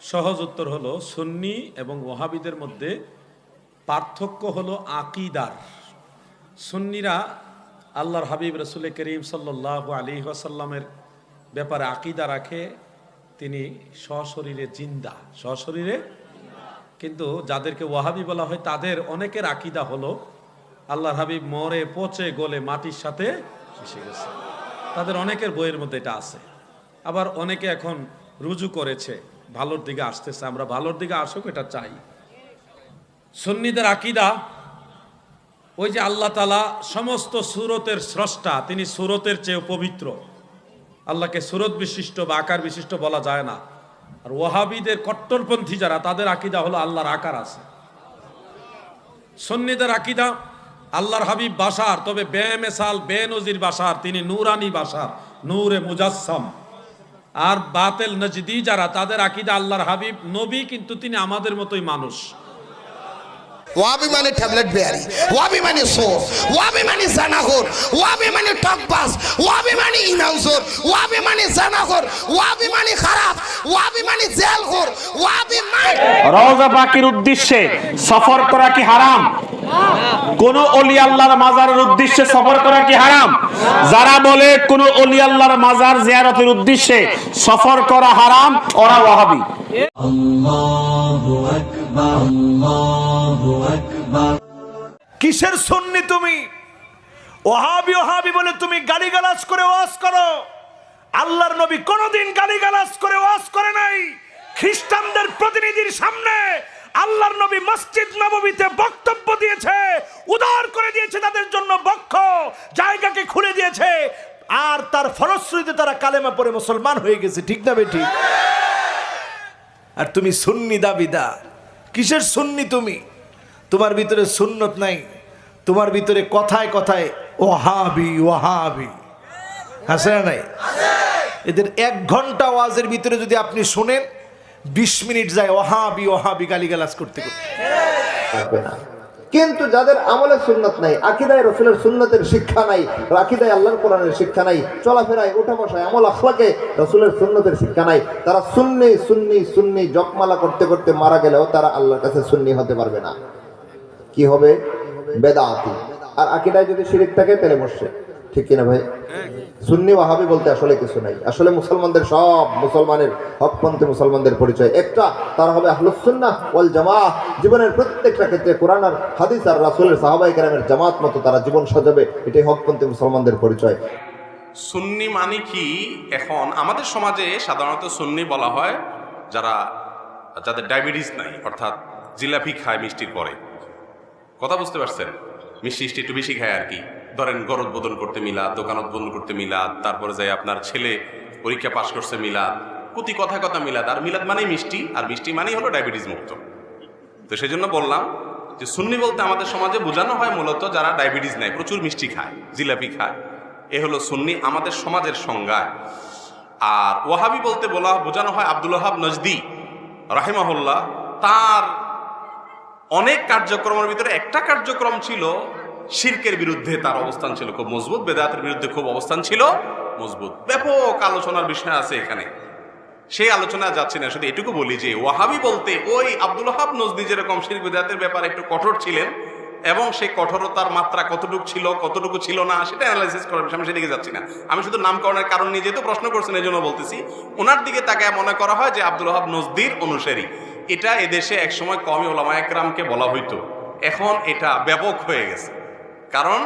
সহজ উত্তর হলো সুন্নি এবং ওহাবিদের মধ্যে পার্থক্য হলো আকিদার। সুন্নিরা আল্লাহর হাবিব রসুল করিম সাল্লাহ আলী ওয়াসাল্লামের ব্যাপারে আকিদা রাখে, তিনি সশরীরে জিন্দা। সশরীরে? কিন্তু যাদেরকে ওয়াহাবি বলা হয়, তাদের অনেকের আকিদা হলো আল্লাহর হাবিব মরে পচে গলে মাটির সাথে মিশে গেছে। তাদের অনেকের বইয়ের মধ্যে এটা আছে। আবার অনেকে এখন রুজু করেছে। ভালোর দিকে আসতেছে, আমরা ভালোর দিকে আসুক, এটা চাই। সুন্নিদের আকিদা, ওই যে আল্লাহ তালা সমস্ত সুরতের স্রষ্টা, তিনি সুরতের চেয়ে পবিত্র। আল্লাহকে সুরত বিশিষ্ট বা আকার বিশিষ্ট বলা যায় না। আর ওয়াহাবিদের কট্টরপন্থী যারা, তাদের আকিদা হলো আল্লাহর আকার আছে। সন্নিদের আকিদা, আল্লাহর হাবিব বাসার, তবে বেমেসাল, বেনজির বাসার, তিনি নুরানি বাসার, নূরে মুজাসসাম। আর বাতেল নজদি যারা তাদের আকিদা আল্লাহর হাবিব নবী কিন্তু তিনি আমাদের মতোই মানুষ। ওয়াবি মানে ট্যাবলেট বেয়ারি ওয়াবি মানে সোর ওয়াবি মানে জানাগর ওয়াবি মানে টকবাস ওয়াবি মানে ইনাউজর ওয়াবি মানে জানাগর ওয়াবি মানে খারাপ ওয়াবি মানে জেলঘর ওয়াবি মানে রওজা পাকের উদ্দেশ্যে সফর করা কি হারাম? কোন অলি আল্লাহর মাজারের উদ্দেশ্যে সফর করা কি হারাম? যারা বলে কোন অলি আল্লাহর মাজার জিয়ারতের উদ্দেশ্যে সফর করা হারাম ওরা ওয়াহাবি। কিসের সুন্নি তুমি? ওহাবি ওহাবি বলে তুমি গালিগালাজ করে ওয়াজ করো। আল্লাহর নবী কোনোদিন গালিগালাজ করে ওয়াজ করে নাই। খ্রিস্টানদের প্রতিনিধির সামনে আল্লাহর নবী মসজিদ নবমীতে বক্তব্য দিয়েছে, উদার করে দিয়েছে তাদের জন্য বক্ষ, জায়গাকে খুলে দিয়েছে, আর তার ফলশ্রুতিতে তারা কালেমা পরে মুসলমান হয়ে গেছে, ঠিক না বেঠিক আর তুমি সুন্নি দাবিদার। কিসের সুন্নি তুমি? তোমার ভিতরে সুন্নত নাই, তোমার ভিতরে কথায় কথায় ওহাবি ওহাবি। আছে না নাই? এদের এক ঘণ্টা ওয়াজের ভিতরে যদি আপনি শুনেন বিশ মিনিট যায় ওহাবি ওহাবি গালিগালাজ করতে করতে। কিন্তু যাদের আমলে সুন্নত নাই, আকিদায় রসুলের সুন্নতের শিক্ষা নাই, আকিদায় আল্লাহর কোরআনের শিক্ষা নাই, চলাফেরায়, উঠা বসায়, আমল আখলাকে রসুলের সুন্নতের শিক্ষা নাই, তারা সুন্নি সুন্নি সুন্নি জপমালা করতে করতে মারা গেলেও তারা আল্লাহর কাছে সুন্নি হতে পারবে না। কি হবে? বেদাতি। আর আকিদায় যদি শিরিক থাকে, তাহলে বসছে ঠিক কিনা ভাই? সুন্নি ওয়াহাবি বলতে আসলে কিছু নাই। আসলে মুসলমানদের সব মুসলমানের হকপন্থী মুসলমানদের পরিচয়। একটা, তারা হবে আহলুসুন্নাহ ওয়াল জামা জীবনের প্রত্যেকটা ক্ষেত্রে কোরআন আর হাদিস আর রাসুলের সাহাবাই কেরামের জামাত মতো তারা জীবন সাজাবে। এটাই হকপন্থী মুসলমানদের পরিচয়। সুন্নি মানে কি? এখন আমাদের সমাজে সাধারণত সুন্নি বলা হয় যারা, যাদের ডায়াবেটিস নাই, অর্থাৎ জিলাপি খায় মিষ্টির পরে। কথা বুঝতে পারছেন? মিষ্টি মিষ্টি একটু বেশি খায় আর কি। ধরেন গরদ বোধন করতে মিলাদ দোকানত বোধন করতে মিলাদ তারপরে যাই আপনার ছেলে পরীক্ষা পাশ করছে মিলাদ প্রতি কথা কথা মিলাদ আর মিলাদ মানেই মিষ্টি, আর মিষ্টি মানেই হলো ডায়াবেটিস মুক্ত। তো সেই জন্য বললাম যে সুন্নি বলতে আমাদের সমাজে বোঝানো হয় মূলত যারা ডায়াবেটিস নেয়, প্রচুর মিষ্টি খায়, জিলাপি খায়। এ হলো সুন্নি আমাদের সমাজের সংজ্ঞায় আর ওয়াহাবি বলতে বলা, বোঝানো হয় আব্দুল ওহাব নজদি, রাহিমাহুল্লাহ, তার অনেক কার্যক্রমের ভিতরে একটা কার্যক্রম ছিল শিরকের বিরুদ্ধে তার অবস্থান ছিল খুব মজবুত, বেদাতের বিরুদ্ধে খুব অবস্থান ছিল মজবুত। ব্যাপক আলোচনার বিষয় আছে এখানে। সেই আলোচনা যাচ্ছে না, শুধু এটুকু বলি যে ওয়াহাবি বলতে ওই আব্দুল হাব নজদি যেরকম শির বেদাতের ব্যাপারে একটু কঠোর ছিলেন এবং সেই কঠোরতার মাত্রা কতটুকু ছিল কতটুকু ছিল না, সেটা অ্যানালাইসিস করার বিষয়, আমি সেদিকে যাচ্ছি না। আমি শুধু নামকরণের কারণ নিয়ে যেহেতু প্রশ্ন করছেন, এই জন্য বলতেছি, ওনার দিকে তাকে মনে করা হয় যে আব্দুল হাব নজদির অনুসারী। এটা এদেশে একসময় কমই ওলামা একরামকে বলা হইতো। এখন এটা ব্যাপক হয়ে গেছে। কারণ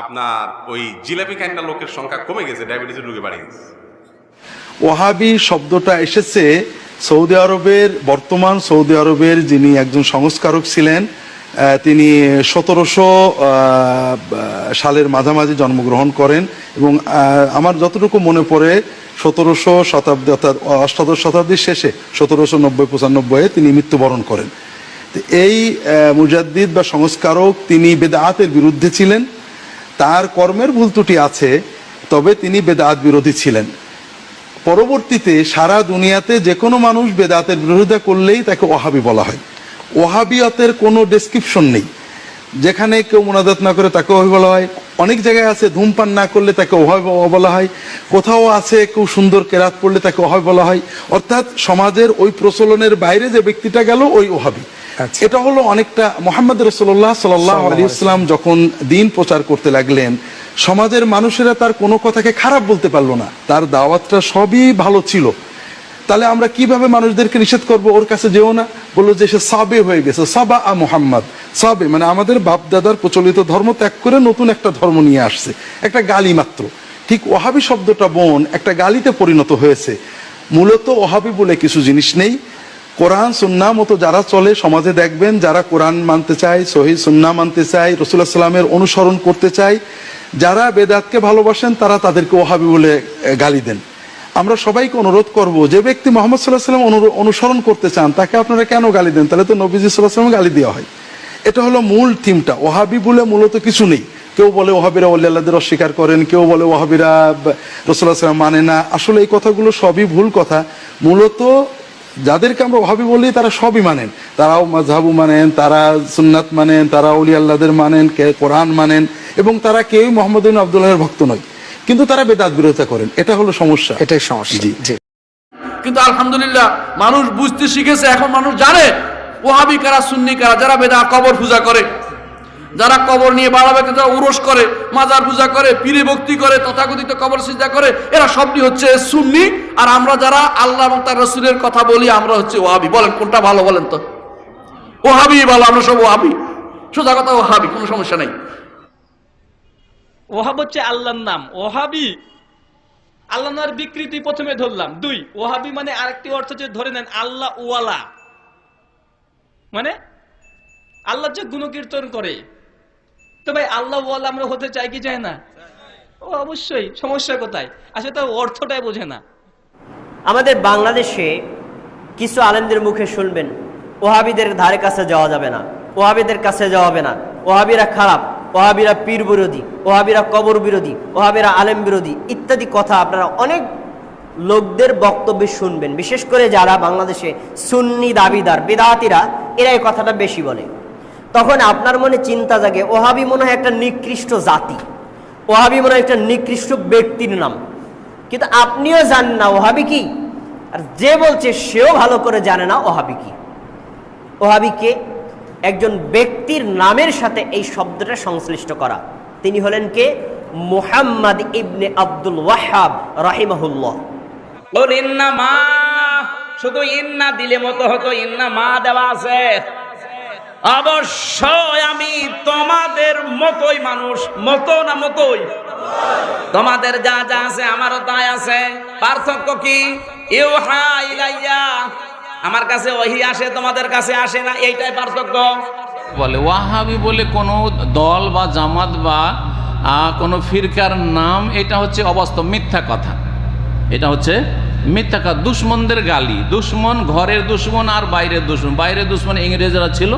আপনার ওই জিলাপি খাইন্ডা লোকের সংখ্যা কমে গেছে ডায়াবেটিসের রোগে বাড়িয়ে গেছে। ওহাবি শব্দটা এসেছে, সৌদি আরবের, বর্তমান সৌদি আরবের যিনি একজন সংস্কারক ছিলেন তিনি সতেরোশো সালের মাঝামাঝি জন্মগ্রহণ করেন এবং আমার যতটুকু মনে পড়ে, সতেরোশো শতাব্দী অর্থাৎ অষ্টাদশ শতাব্দীর শেষে, সতেরোশো নব্বই, পঁচানব্বইয়ে তিনি মৃত্যুবরণ করেন। এই মুজাদ্দিদ বা সংস্কারক তিনি বেদাতের বিরুদ্ধে ছিলেন। তার কর্মের ভুল ত্রুটি আছে, তবে তিনি বেদাত বিরোধী ছিলেন। পরবর্তীতে সারা দুনিয়াতে যে কোনো মানুষ বেদাতের বিরোধিতা করলেই তাকে ওহাবি বলা হয়। ওহাবিয়তের কোনো ডেসক্রিপশন নেই। যেখানে কেউ মোনাজাত না করে তাকে ওহাবি বলা হয়। অনেক জায়গায় আছে, ধূমপান না করলে তাকে ওহাবি বলা হয়। কোথাও আছে কেউ সুন্দর কেরাত পড়লে তাকে ওহাবি বলা হয়। অর্থাৎ সমাজের ওই প্রচলনের বাইরে যে ব্যক্তিটা গেল, ওই ওহাবি এটা হলো অনেকটা মোহাম্মদ রসোল্লাহ সাল্লাহ আলী ইসলাম যখন দিন প্রচার করতে লাগলেন সমাজের মানুষেরা তার কোনো কথাকে খারাপ বলতে পারল না। তার দাওয়াতটা সবই ভালো ছিল। তাহলে আমরা কীভাবে মানুষদেরকে নিষেধ করব? ওর কাছে যেও না। বলল যে সে সাবে হয়ে গেছে। সাবা আ মোহাম্মদ। সাবে মানে আমাদের বাপ দাদার প্রচলিত ধর্ম ত্যাগ করে নতুন একটা ধর্ম নিয়ে আসছে। একটা গালি মাত্র। ঠিক ওহাবি শব্দটা বোন একটা গালিতে পরিণত হয়েছে। মূলত ওহাবি বলে কিছু জিনিস নেই। কোরআন সুন্না মতো যারা চলে, সমাজে দেখবেন যারা কোরআন মানতে চায়, সহি সুন্না মানতে চায় রসুল্লাহ সাল্লামের অনুসরণ করতে চায়, যারা বেদাতকে ভালোবাসেন, তারা তাদেরকে ওহাবি বলে গালি দেন। আমরা সবাইকে অনুরোধ করব, যে ব্যক্তি মোহাম্মদ সাল্লাহ সাল্লাম অনু- অনুসরণ করতে চান, তাকে আপনারা কেন গালি দেন? তাহলে তো নবীজি সাল্লাহ সাল্লাম গালি দেওয়া হয়। এটা হলো মূল থিমটা। ওহাবি বলে মূলত কিছু নেই। কেউ বলে ওহাবিরা ওল্লাহদের অস্বীকার করেন, কেউ বলে ওহাবিরা রসুল্লাহ সাল্লাম মানে না। আসলে এই কথাগুলো সবই ভুল কথা। মূলত যাদেরকে আমরা ভাবি বলি তারা সবই মানেন। তারাও মাঝহাবু মানেন তারা সুন্নাত মানেন তারা অলি আল্লাদের মানেন কে কোরআন মানেন এবং তারা কেউ মোহাম্মদ আবদুল্লাহের ভক্ত নয়। কিন্তু তারা বেদাত বিরোধিতা করেন। এটা হলো সমস্যা। এটাই সমস্যা। জি। জি। কিন্তু আলহামদুলিল্লাহ মানুষ বুঝতে শিখেছে এখন মানুষ জানে ওহাবি কারা সুন্নি কারা যারা বেদা কবর পূজা করে। যারা কবর নিয়ে বাড়াবে যারা উরস করে, মাজার পূজা করে, পীরে ভক্তি করে, তথাকথিত কবর সিজা করে, এরা সবটি হচ্ছে সুন্নি। আর আমরা যারা আল্লাহ এবং তার রসুলের কথা বলি, আমরা হচ্ছে ওহাবি বলেন, কোনটা ভালো বলেন তো? ওহাবি ভালো, আমরা সব ওহাবি সোজা কথা ওহাবি কোনো সমস্যা নেই। ওহাব হচ্ছে আল্লাহর নাম। ওহাবি আল্লাহ নামের বিকৃতি প্রথমে ধরলাম। দুই ওহাবি মানে আরেকটি অর্থ যে ধরে নেন আল্লাহ ওয়ালা মানে আল্লাহ যে গুণকীর্তন করে তো ভাই, আল্লাহ আমরা হতে চাই কি চাই না? ও, অবশ্যই, সমস্যা কোথায়? আসলে তো অর্থটাই বোঝে না। আমাদের বাংলাদেশে কিছু আলেমদের মুখে শুনবেন, ওহাবিদের ধারে কাছে যাওয়া যাবে না, ওহাবিদের কাছে যাওয়া হবে না। ওহাবিরা খারাপ, ওহাবিরা পীর বিরোধী, ওহাবিরা কবর বিরোধী, ওহাবিরা আলেম বিরোধী, ইত্যাদি কথা আপনারা অনেক লোকদের বক্তব্যে শুনবেন। বিশেষ করে যারা বাংলাদেশে সুন্নি দাবিদার, বেদাতিরা, এরা এই কথাটা বেশি বলে। তখন আপনার মনে চিন্তা জাগে, ওহাবি মনে হয় একটা নিকৃষ্ট জাতি। ওহাবি মনে হয় একটা নিকৃষ্ট ব্যক্তির নাম। কিন্তু আপনিও জানেন না ওহাবি কি? আর যে বলছে সেও ভালো করে জানে না ওহাবি কি। ওহাবি কে? একজন ব্যক্তির নামের সাথে এই শব্দটা সংশ্লিষ্ট করা। তিনি হলেন কে? মুহাম্মদ ইবনে আব্দুল ওয়াহাব, রাহিমাহুল্লাহ। শুধু ইন্না দিলে মতো হতো, ইন্না মা দেওয়া আছে। অবশ্যই আমি তোমাদের মতোই মানুষ, মতো না মতোই? তোমাদের যা যা আছে, আমারও তাই আছে। পার্থক্য কি? ইউহা ইলাইয়া। আমার কাছে ওহি আসে, তোমাদের কাছে আসে না, এইটাই পার্থক্য। বলে, ওয়াহাবি বলে কোনো দল বা জামাত বা কোনো ফিরকার নাম, এটা হচ্ছে অবাস্তব, মিথ্যা কথা। এটা হচ্ছে মিথ্যা কথা, দুশ্মনদের গালি। দুশ্মন ঘরের দুশ্মন আর বাইরের দুশ্মন। বাইরের দুশ্মন ইংরেজরা ছিল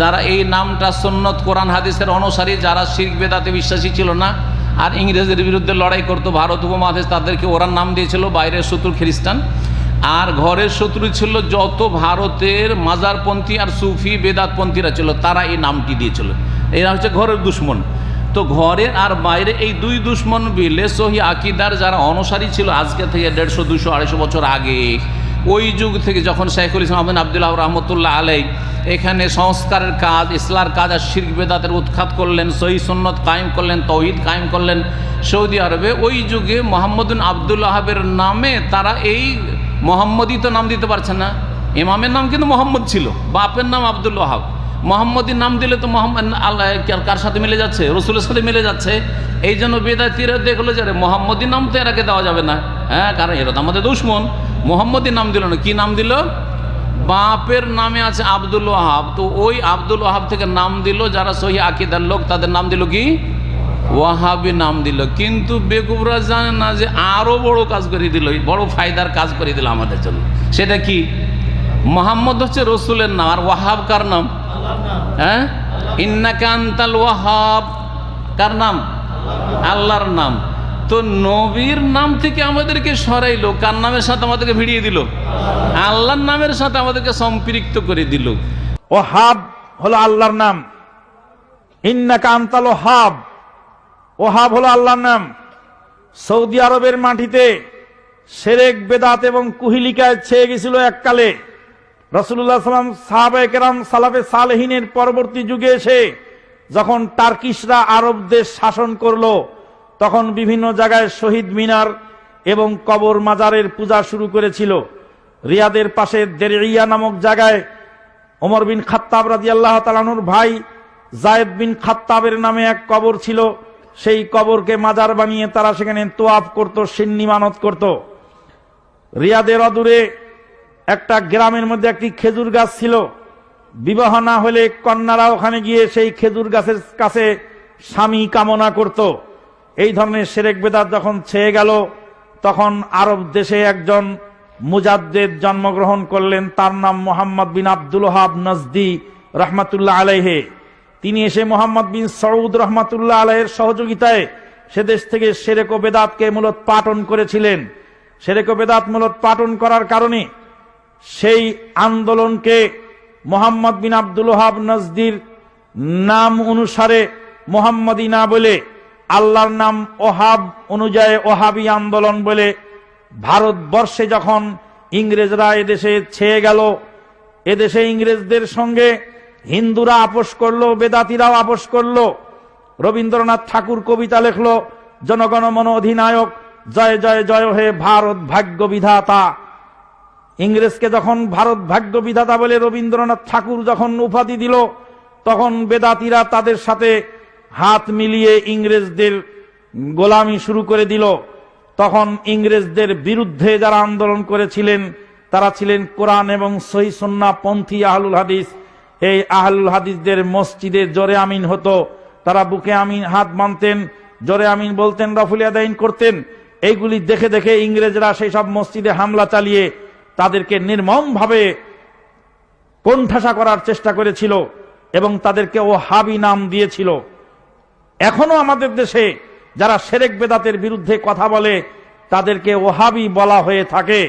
যারা এই নামটা সন্নত কোরআন হাদিসের অনুসারী, যারা শিখ বেদাতে বিশ্বাসী ছিল না, আর ইংরেজদের বিরুদ্ধে লড়াই করতো, ভারত উপমহাদেশ তাদেরকে ওরা নাম দিয়েছিল, বাইরের শত্রু খ্রিস্টান। আর ঘরের শত্রু ছিল যত ভারতের মাজারপন্থী আর সুফি বেদাতপন্থীরা ছিল, তারা এই নামটি দিয়েছিল। এরা হচ্ছে ঘরের দুশ্মন। তো ঘরের আর বাইরে এই দুই দুশ্মন বিলে সহি আকিদার যারা অনুসারী ছিল, আজকে থেকে দেড়শো, দুশো, আড়াইশো বছর আগে, ওই যুগ থেকে যখন শেখুল ইসলাম আহমেদ আবদুল্লাহ রহমতুল্লাহ আলাই এখানে সংস্কারের কাজ, ইসলার কাজ আর শির্ক বেদাতের উৎখাত করলেন, সহি সুন্নত কায়েম করলেন, তৌহিদ কায়েম করলেন সৌদি আরবে। ওই যুগে মোহাম্মদিন আবদুল্লাহাবের নামে তারা এই মোহাম্মদই তো নাম দিতে পারছে না। ইমামের নাম কিন্তু মোহাম্মদ ছিল, বাপের নাম আব্দুল ওয়াহাব। মোহাম্মদীর নাম দিলে তো মোহাম্মদ, আল্লাহ কার- সাথে মিলে যাচ্ছে? রসুলের সাথে মিলে যাচ্ছে। এই জন্য বেদাতিরা দেখল যে মোহাম্মদীর নাম তো এরাকে দেওয়া যাবে না। হ্যাঁ কারণ এরা তো আমাদের দুশ্মন। মোহাম্মদীর নাম দিল না। কি নাম দিল? বাপের নামে আছে আব্দুল ওয়াহাব। তো ওই আব্দুল ওয়াহাব থেকে নাম দিল, যারা সহি আকিদার লোক, তাদের নাম দিল কি? ওয়াহাবি নাম দিল। কিন্তু বেকুবরা জানে না যে আরও বড় কাজ করে দিল বড় ফায়দার কাজ করে দিল আমাদের জন্য। সেটা কি? মোহাম্মদ হচ্ছে রসুলের নাম, আর ওয়াহাব কার নাম? হ্যাঁ? ইন্নাকান্তাল ওয়াহাব। কার নাম? আল্লাহর নাম। তো নবীর নাম থেকে আমাদেরকে সরাইলো, কার নামের সাথে আমাদেরকে ভিড়িয়ে দিল? আল্লাহর নামের সাথে আমাদেরকে সম্পৃক্ত করে দিল। ও হাব হলো আল্লাহর নাম। ইন্নাকা আন্তাল হাব ওহাব হলো আল্লাহর নাম। সৌদি আরবের মাটিতে সেরেক, বেদাত এবং কুহিলিকায় ছেয়ে গেছিল এককালে। রসুল্লাহ সাল্লাম সাহাবে কেরাম সালাফে সালেহিনের পরবর্তী যুগে এসে যখন টার্কিশরা আরব দেশ শাসন করল তখন বিভিন্ন জায়গায় শহীদ মিনার এবং কবর মাজারের পূজা শুরু করেছিল। রিয়াদের পাশে দেরিয়া নামক জায়গায় ওমর বিন খাত্তাব রাজি আল্লাহ তালানুর ভাই জায়েদ বিন খাত্তাবের নামে এক কবর ছিল। সেই কবরকে মাজার বানিয়ে তারা সেখানে তোয়াফ করত, সিন্নি মানত করত। রিয়াদের অদূরে একটা গ্রামের মধ্যে একটি খেজুর গাছ ছিল। বিবাহ না হলে কন্যারা ওখানে গিয়ে সেই খেজুর গাছের কাছে স্বামী কামনা করত। এই ধরনের সেরেক বেদাত যখন ছেয়ে গেল, তখন আরব দেশে একজন মুজাদ্দেদ জন্মগ্রহণ করলেন, তার নাম Mohammad bin Abdul Wahhab Najdi রহমাতুল্লাহ আলাইহে। তিনি এসে মোহাম্মদ বিন সৌদ রহমাতুল্লাহ আলাইয়ের সহযোগিতায় সে দেশ থেকে ও বেদাতকে মূলত পাঠন করেছিলেন। সেরেক ও বেদাত মূলত পাঠন করার কারণে সেই আন্দোলনকে মোহাম্মদ বিন আব্দুল হাব নজদির নাম অনুসারে মোহাম্মদী না বলে আল্লাহর নাম ওহাব অনুযায়ী ওহাবি আন্দোলন বলে ভারতবর্ষে যখন ইংরেজরা এদেশে ছেয়ে গেল, এদেশে ইংরেজদের সঙ্গে হিন্দুরা আপোষ করল, বেদাতিরাও আপোষ করল। রবীন্দ্রনাথ ঠাকুর কবিতা লেখলো, জনগণ মন অধিনায়ক, জয় জয় জয় হে ভারত ভাগ্য বিধাতা। ইংরেজকে যখন ভারত ভাগ্য বিধাতা বলে রবীন্দ্রনাথ ঠাকুর যখন উপাধি দিল, তখন বেদাতিরা তাদের সাথে হাত মিলিয়ে ইংরেজদের গোলামি শুরু করে দিল। তখন ইংরেজদের বিরুদ্ধে যারা আন্দোলন করেছিলেন, তারা ছিলেন কোরআন এবং সহি সন্না পন্থী আহলুল হাদিস। এই আহলুল হাদিসদের মসজিদে জরে আমিন হতো। তারা বুকে আমিন হাত মানতেন জরে আমিন বলতেন রফুলিয়া দাইন করতেন। এইগুলি দেখে দেখে ইংরেজরা সেই সব মসজিদে হামলা চালিয়ে তাদেরকে নির্মমভাবে কোণঠাসা করার চেষ্টা করেছিল এবং তাদেরকে ও হাবি নাম দিয়েছিল। এখনও আমাদের দেশে যারা সেরেক বেদাতের বিরুদ্ধে কথা বলে তাদেরকে ওহাবি বলা হয়ে থাকে।